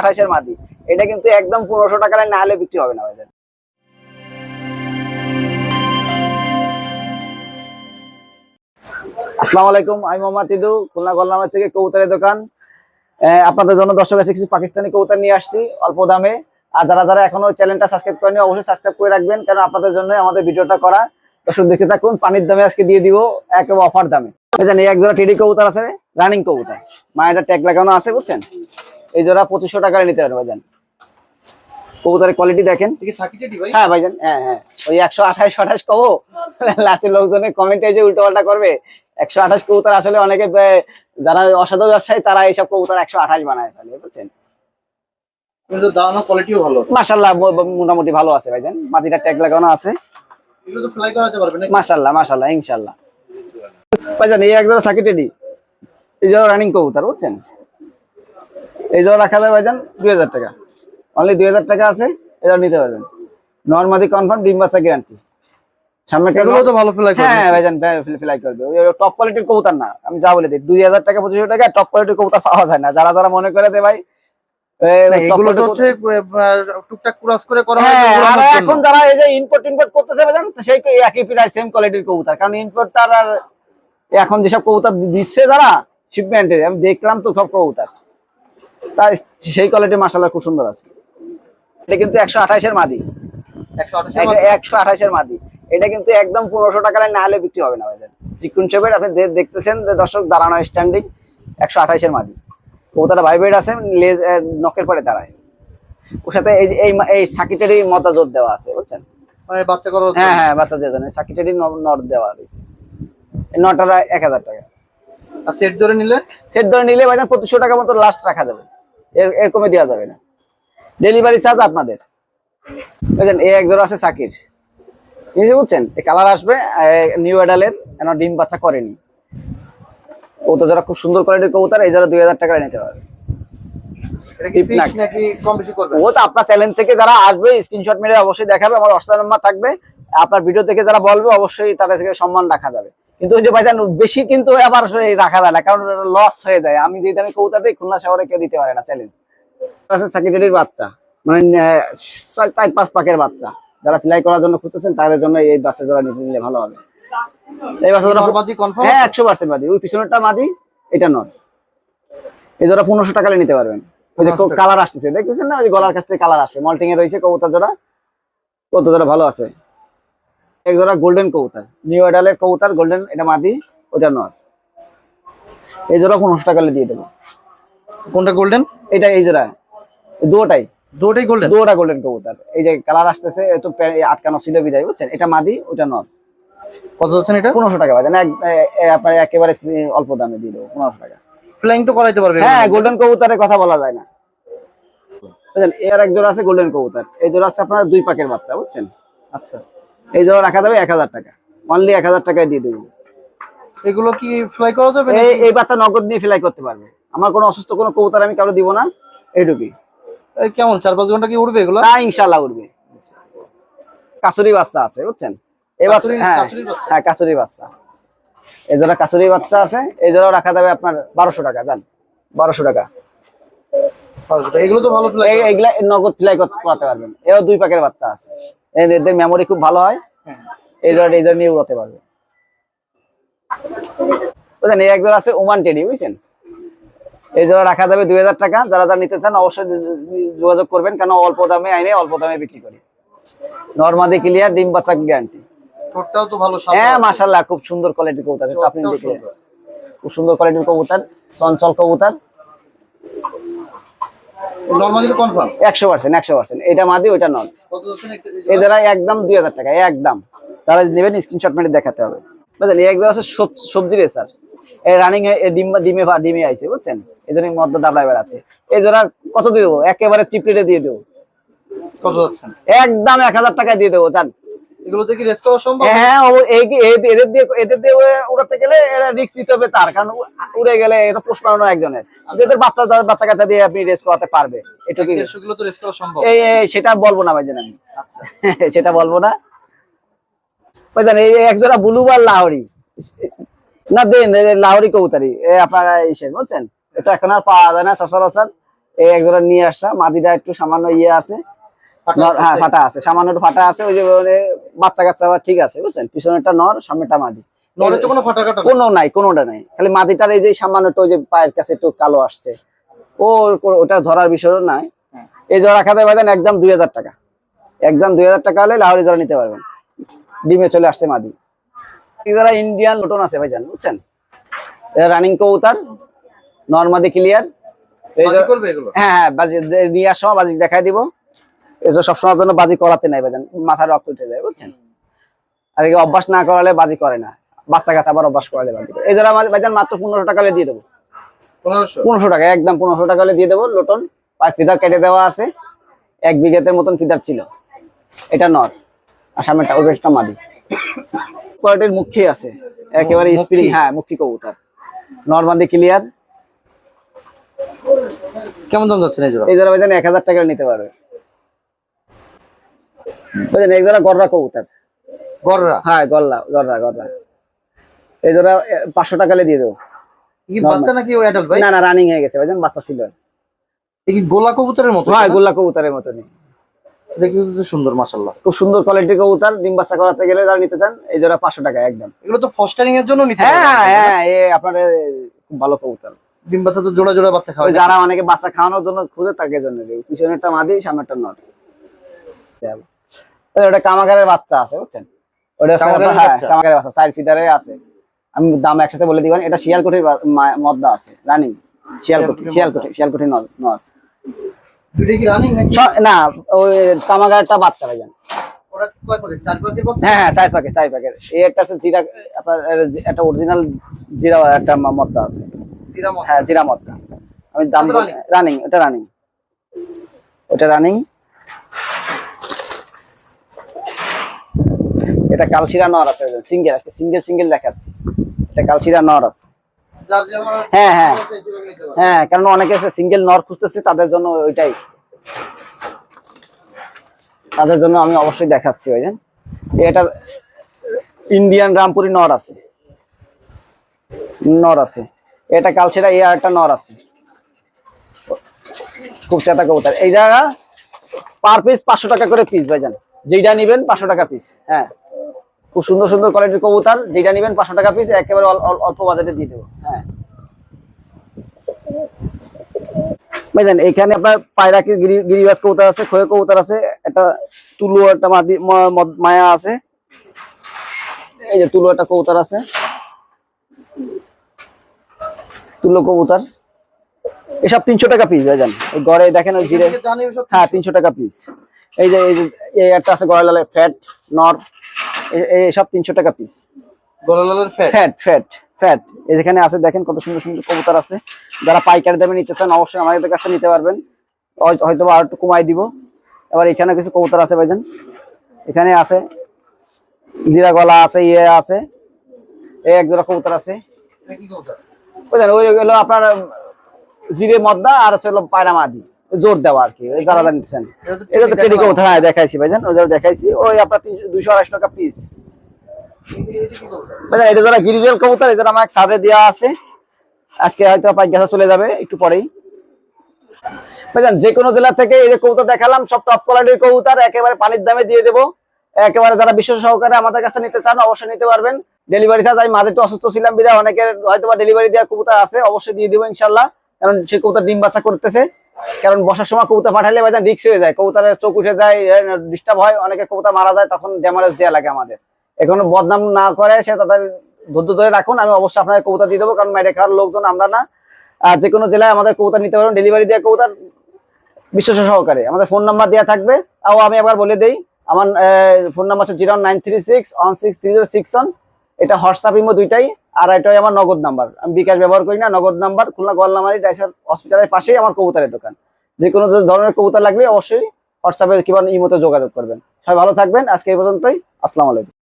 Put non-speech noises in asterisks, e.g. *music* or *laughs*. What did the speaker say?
আঠাশের মাদি। এটা কিন্তু একদম পনেরোশো টাকা না হলে বিক্রি হবে না, ভাইজান। আসসালামু আলাইকুম, আমি মোহাম্মদ ইদু খুলনা গল্লামের থেকে কবুতরের দোকান। আপনাদের জন্য দর্শক আছে কিছু পাকিস্তানি কবুতর নিয়ে আসছি, অল্প দামে। আর যারা যারা এখনও চ্যানেলটা সাবস্ক্রাইব করেনি অবশ্যই সাবস্ক্রাইব করে রাখবেন, কারণ আপনাদের জন্য আমাদের ভিডিওটা করা। দর্শক দেখতে থাকুন, পানির দামে আজকে দিয়ে দিব একেবারে অফার দামে। এই এক জোড়া টেডি কবুতর আছে, রানিং কবুতর। মায়ের ট্যাগ লাগানো আছে, বুঝছেন? এই জোড়া পঁচিশশো টাকায় নিতে পারবেন ভাইজান। কবুতরের কোয়ালিটি দেখেন। হ্যাঁ ভাইজান হ্যাঁ হ্যাঁ। ওই একশো আঠাশ আঠাশ কবো। লাস্টের লোকজনের কমেন্টে এসে উল্টো পাল্টা করবে। একশো আঠাশ কবুতর আসলে অনেকে যারা অসাধু ব্যবসায়ী তারা এইসব কবুতর একশো আঠাশ বানায় ফেলে বুঝছেন? কিন্তু ভালো আছে। মাসাল্লাহ মোটামুটি ভালো আছে ভাইজান। মাটিটা ট্যাগ লাগানো আছে। মাসাল্লাহ মাসাল্লাহ ইনশাল্লাহ। ভাইজান এই একজোড়া সাকিটেডি এই জোড়া রানিং কবুতর বুঝছেন? এই জোড়া রাখা যায় ভাইজান দুই হাজার টাকা। অনলি দুই হাজার টাকা আছে এটা নিতে পারবেন। নর্মাদি কনফার্ম ডিম বাচ্চা গ্যারান্টি সামনে এগুলো তো ভালো ফ্লাই করবে। হ্যাঁ ভাইজান ফ্লাই করবে। টপ কোয়ালিটির কবুতর না আমি যা বলে দিই দুই হাজার টাকা পঁচিশশো টাকা টপ কোয়ালিটির কবুতর পাওয়া যায় না। যারা যারা মনে করে দে ভাই এ, না, top এগুলো তো হচ্ছে টুকটাক ক্রস করে করা হয় আর এখন যারা এই যে ইম্পোর্ট ইম্পোর্ট করতেছে ভাইজান সেই একই প্রায় সেম কোয়ালিটির কবুতর। কারণ ইম্পোর্ট তার আর এখন যেসব কবুতর দিচ্ছে যারা শিপমেন্টের আমি দেখলাম তো সব কবুতর। তাই সেই কোয়ালিটি মাসাল্লাহ খুব সুন্দর আছে। এটা কিন্তু একশো আঠাশের মাদি। 128 এর মধ্যে। একশো আঠাশের মাদি। এটা কিন্তু একদম পনেরোশো টাকা না হলে বিক্রি হবে না ভাইজান চিকুন শেপের আপনি দেখতেছেন যে দর্শক দাঁড়ানো স্ট্যান্ডিং একশো আঠাশের মাদি। কবুতরটা ভাইব্রেট আছে লেজ নখের পরে দাঁড়ায়। ওর সাথে এই এই এই সাকিটেরই মতা জোর দেওয়া আছে বুঝছেন? বাচ্চা করার হ্যাঁ হ্যাঁ বাচ্চাদের জন্য সাকিটেরই নট দেওয়া রয়েছে। নটাটা এক হাজার টাকা। আর সেট ধরে নিলে? সেট ধরে নিলে ভাইজান পঁচিশশো টাকা মতো লাস্ট রাখা যাবে। এর এর কমে দেওয়া যাবে না। ডেলিভারি চার্জ আপনাদের। বুঝলেন এই এক জোড়া আছে সাকির। জিনিস বুঝছেন কালার আসবে নিউ অ্যাডালের কেন ডিম বাচ্চা করেনি। ও তো যারা খুব সুন্দর কোয়ালিটির কবুতর এই যারা দুই হাজার টাকা নিতে পারবে। ও তো আপনার চ্যানেল থেকে যারা আসবে স্ক্রিনশট মেরে অবশ্যই দেখাবে আমার হোয়াটসঅ্যাপ নাম্বার থাকবে। আপনার ভিডিও থেকে যারা বলবে অবশ্যই তাদের থেকে সম্মান রাখা যাবে। কিন্তু ওই যে ভাইজান বেশি কিন্তু আবার রাখা যায় না কারণ লস হয়ে যায়। আমি যদি আমি কৌতা দিই খুলনা শহরে কেউ দিতে পারে না চ্যালেঞ্জ সেক্রেটারির বাচ্চা। মানে ছয়- চার পাঁচ পাকের বাচ্চা। যারা ফ্লাই করার জন্য খুঁজতেছেন তাদের জন্য এই বাচ্চা জোড়া নিতে নিলে ভালো হবে। এই বাচ্চা জোড়া হ্যাঁ একশো পার্সেন্ট মাদি। ওই পিছনেরটা মাদি এটা নয়। এই জোড়া পনেরোশো টাকা নিতে পারবেন। ওই যে কালার আসতেছে দেখতেছেন না? ওই গলার কাছ থেকে কালার আসছে। মল্টিং এ রয়েছে কবুতর জোড়া। কবুতর জোড়া ভালো আছে। এক জোড়া গোল্ডেন কবুতর। নিউ এডালের কবুতর গোল্ডেন এটা মাদি ওটা নয় এই জোড়া পনেরোশো টাকা দিয়ে দেবো। কোনটা গোল্ডেন এটা এই জোড়া। এই দুটোটাই দুটোই গোল্ডেন দুটোটা গোল্ডেন কবুতর। এই যে কালার আসতেছে একটু আটকানো ছিল বিদায় বুঝছেন? এটা মাদি ওটা নয় কত হচ্ছেন এটা? পনেরোশো টাকা বাজে না এক- এ- এ- আপনার একেবারে অল্প দামে দিয়ে দেবো পনেরোশো টাকা। ফ্লাইং তো করাইতে পারবে। হ্যাঁ গোল্ডেন কবুতরের কথা বলা যায় না। বুঝলেন? এর এক জোড়া আছে গোল্ডেন কবুতর। এই জোড়া আছে আপনার দুই পাকের বাচ্চা বুঝছেন? আচ্ছা। এই জোড়া রাখা যাবে এক হাজার টাকা। অনলি এক হাজার টাকায় দিয়ে দেবো। এগুলো কি ফ্লাই করা যাবে এই বাচ্চা নগদ নিয়ে ফ্লাই করতে পারবে। আমার কোনো অসুস্থ কোনো কবুতর আমি কারও দিব না এইটুকুই। এই কেমন চার পাঁচ ঘণ্টা কি উঠবে এগুলো? তা ইনশাল্লাহ উঠবে কাসুরি বাচ্চা আছে বুঝছেন? এই বাচ্চা হ্যাঁ? হ্যাঁ কাসুরি বাচ্চা। এই জোড়া কাসুরি বাচ্চা আছে এই জোড়া রাখা যাবে আপনার বারোশো টাকা জান। বারোশো টাকা। এগুলো তো ভালো ফ্লাই এই- নগদ ফ্লাই করতে করাতে পারবেন। এও দুই বাচ্চা আছে। এদের- এদের মেমোরি খুব ভালো হয়। হ্যাঁ। এই জোড়া এই জোড়া উড়াতে পারবে। বুঝলেন? এই এক আছে ওমান টেডি বুঝছেন? এই রাখা যাবে দুই হাজার টাকা। যারা যারা নিতে চান অবশ্যই যোগাযোগ করবেন। কেন অল্প দামে আইনে অল্প দামে বিক্রি করি। নর্মাদি ক্লিয়ার ডিম বাচ্চা গ্যারান্টি ঠোঁটটাও তো ভালো হ্যাঁ আছে। মাশাল্লাহ খুব সুন্দর কোয়ালিটির কবুতর। আপনি খুব সুন্দর কোয়ালিটির কবুতর চঞ্চল কবুতর। একশো পার্সেন্ট একশো পার্সেন্ট এটা মাদি ওইটা নন কত যাচ্ছেন একটা- এই দ্বারা একদম দুই হাজার টাকা একদম। তারা নেবেন স্ক্রিনশট মেরে দেখাতে হবে। বুঝলেন? এই আছে সব- সবজি রে স্যার এই রানিং এ ডিম ডিমে ভা- ডিমে আইছে বুঝছেন? এই জন্য দাবড়ায় বেড়াচ্ছে। এই কত দিয়ে দেবো? একেবারে দিয়ে দেবো। কত একদম এক হাজার টাকায় দিয়ে দেবো জান এগুলোতে কি রেস করা সম্ভব? হ্যাঁ ও- এই কি- এই- এদের দিয়ে এদের দিয়ে উড়াতে গেলে রিস্ক নিতে হবে তার কারণ উড়ে গেলে এটা পোষ মারানো একজনের। এদের বাচ্চা বাচ্চা কাচ্চা দিয়ে আপনি রেস করাতে পারবে এটুকু দেড়শো তো রেস করা সম্ভব? এই এই সেটা বলব না আমি। *laughs* সেটা বলব না। এই একজোড়া বুলু আর লাহরি। না দেন লাহরি কবুতারি আপনারা বুঝছেন? এটা এখন আর পাওয়া যায় না সচরাচর। এই এক জোড়া নিয়ে আসা মাদিটা একটু সামান্য ইয়ে আছে, হ্যাঁ? ফাটা আছে। সামান্য ফাটা আছে ওই যে মানে বাচ্চা কাচ্চা আবার ঠিক আছে বুঝছেন? পিছনেরটা নর সামনেটা মাদি। কোনো নেই। কোনো নাই কোনোটা নাই। খালি মাদিটার এই যে সামান্য ওই যে পায়ের কাছে একটু কালো আসছে। ও ওটা ধরার বিষয় নাই হ্যাঁ। এই জোড়া খাতে পাইতেন একদম দুই হাজার টাকা। একদম দুই হাজার টাকা হলে লাহোরি জোড়া নিতে পারবেন। ডিমে চলে আসছে মাদি। জোড়া ইন্ডিয়ান লোটন আছে ভাইজান বুঝছেন? রানিং কবুতার নর্মাদি ক্লিয়ার। হ্যাঁ হ্যাঁ বাজি নিয়ে আসার সময় বাজি দেখাই দিব। এসব সবসময় জন্য বাজি করাতে নাই ভাইজান মাথার রক্ত উঠে যায় বুঝছেন? আর একে অভ্যাস না করালে বাজি করে না। বাচ্চা কাছে আবার অভ্যাস করালে বাজি করে। এই আমাদের ভাইজান মাত্র পনেরোশো টাকা দিয়ে দেবো। পনেরোশো? টাকা একদম পনেরোশো টাকা দিয়ে দেবো লোটন। আর ফিদার কেটে দেওয়া আছে। এক বিঘেতের মতন ফিদার ছিল। এটা নর। আর সামনেটা ওই বেশটা মাদি। কোয়ালিটির মুখী আছে। একেবারে? স্প্রিং হ্যাঁ মুখী কবুতর। নর্মাদি ক্লিয়ার। কেমন দাম যাচ্ছে এই জোড়া? ভাইজান এক হাজার টাকা নিতে পারবে। বুঝলেন এক জোড়া গররা কবুতর। গররা? হ্যাঁ গল্লা গররা গররা। এই জোড়া পাঁচশো টাকা দিয়ে দেবো। বাচ্চা নাকি অ্যাডাল্ট ভাই? না না রানিং হয়ে গেছে ভাইজান বাচ্চা ছিল। কি গোলা কবুতরের মতো? হ্যাঁ না? কবুতরের মতনই দেখতে তো সুন্দর মাশাল্লাহ খুব সুন্দর কোয়ালিটির কবুতর ডিম বাচ্চা করাতে গেলে যারা নিতে চান এই জোড়া পাঁচশো টাকা একদম। এগুলো তো ফস্টারিং এর জন্য নিতে হ্যাঁ? হ্যাঁ এ আপনার খুব ভালো কবুতর। ডিম বাচ্চা তো জোড়া জোড়া বাচ্চা খাওয়া যারা অনেকে বাচ্চা খাওয়ানোর জন্য খুঁজে তাকে জন্য পিছনেরটা মাদি সামনেরটা নদ। ওটা কামাগারের বাচ্চা আছে বুঝছেন? ওটা হ্যাঁ কামাগারের বাচ্চা সাইড ফিদারে আছে। আমি দাম একসাথে বলে দিবেন এটা শিয়ালকুটির মদ্দা আছে রানিং না ওই কামাগারটা বাচ্চা বাচ্চা হ্যাঁ হ্যাঁ চার প্যাকেট চার প্যাকেট এই একটা আছে জিরা আপনার একটা অরিজিনাল জিরা একটা মদ্দা আছে। হ্যাঁ জিরা মদ্দা। আমি দাম রানিং ওটা রানিং ওটা রানিং এটা কালশিরা নর আছে সিঙ্গেল, আজকে সিঙ্গেল সিঙ্গেল দেখাচ্ছি। এটা কালশিরা নর আছে। হ্যাঁ হ্যাঁ। হ্যাঁ কারণ অনেকে আছে সিঙ্গেল নর খুঁজতেছে, তাদের জন্য ওইটাই। তাদের জন্য আমি অবশ্যই দেখাচ্ছি বুঝলেন এটা ইন্ডিয়ান রামপুরি নর আছে। নর আছে। এটা কালসেরা এই একটা নর আছে। খুব চেতা কবুতর। এই জায়গা পার পিস পাঁচশো টাকা করে পিস ভাইজান যেইটা নিবেন পাঁচশো টাকা পিস। হ্যাঁ। খুব সুন্দর সুন্দর কোয়ালিটির কবুতর যেটা নেবেন পাঁচশো টাকা পিস একেবারে অল- অল- অল্প বাজারে দিয়ে দেবো। হ্যাঁ। ভাইজান এখানে আপনার পায়রা কি গিরি গিরিবাস কবুতর আছে খয়ে কবুতর আছে একটা তুলো একটা মায়া আছে। এই যে তুলো একটা কবুতর আছে। তুলো কবুতর। এসব তিনশো টাকা পিস ভাইজান। এই গড়ে দেখেন ওই জিরে হ্যাঁ তিনশো টাকা পিস এই যে এই যে একটা আছে গড়ে ফ্যাট নর। সব তিনশো টাকা পিস ফ্যাট ফ্যাট ফ্যাট যেখানে আছে দেখেন কত সুন্দর সুন্দর কবুতর আছে। যারা পাইকারি দামে নিতে চান অবশ্যই আমাদের কাছে নিতে পারবেন। হয়তো আর একটু কমাই দিব। এবার এখানে কিছু কবুতর আছে ভাইজান। এখানে আছে জিরা গলা আছে ইয়ে আছে। এই এক জোড়া কবুতর আছে। ওই হলো আপনার জিরে মদ্দা আর হচ্ছে হলো পায়রা মাদি। জোর দেওয়া আর কি যারা নিচ্ছেন এটা তো। কবুতর হ্যাঁ দেখাইছি ভাইজান ওই যারা দেখাইছি ওই আপনার দুইশো আড়াইশো টাকা পিস এ- এটা যারা গিরিজল কবুতর এটা আমার ছাদে দেওয়া আছে আজকে হয়তো পাইক গাছা চলে যাবে একটু পরেই। বুঝলেন যে কোনো জেলা থেকে এই কবুতর দেখালাম সব টপ কোয়ালিটির কবুতর একেবারে পানির দামে দিয়ে দেবো। একেবারে যারা বিশ্ব সহকারে আমাদের কাছে নিতে চান অবশ্যই নিতে পারবেন। ডেলিভারি চার্জ আমি মাঝে একটু অসুস্থ ছিলাম বিধায় অনেকের হয়তো ডেলিভারি দেওয়ার কবুতর আছে অবশ্যই দিয়ে দেবো ইনশাল্লাহ। কারণ সেই কবুতর ডিম বাছা করতেছে। কারণ বসার সময় কবুতর পাঠালে ভাইজান রিক্স হয়ে যায়। কবুতরের চোখ উঠে যায় ডিস্টার্ব হয়, অনেকের কবুতর মারা যায়, তখন ড্যামারেজ দেওয়া লাগে আমাদের। এখন বদনাম না করে, সে তাদের ধৈর্য ধরে রাখুন, আমি অবশ্যই আপনাকে কবুতর দিয়ে দেবো, কারণ মেরে খাওয়ার লোকজন আমরা না। যে কোনো জেলায় আমাদের কবুতর নিতে পারবেন ডেলিভারি দেওয়া কবুতর বিশ্বাস সহকারে। আমাদের ফোন নাম্বার দেওয়া থাকবে। তাও আমি একবার বলে দিই, আমার ফোন নাম্বার হচ্ছে zero nine three six one six three zero six one এটা হোয়াটসঅ্যাপ ইমো দুইটাই। আর এটাই আমার নগদ নাম্বার। আমি বিকাশ ব্যবহার করি না, নগদ নাম্বার, খুলনা গোয়ালনামারি ডাইসার হসপিটালের পাশেই আমার কবুতরের দোকান। যে কোনো ধরনের কবুতর লাগলে অবশ্যই হোয়াটসঅ্যাপে কিংবা ইমোতে যোগাযোগ করবেন। সবাই ভালো থাকবেন, আজকে এই পর্যন্তই, আসসালামু আলাইকুম।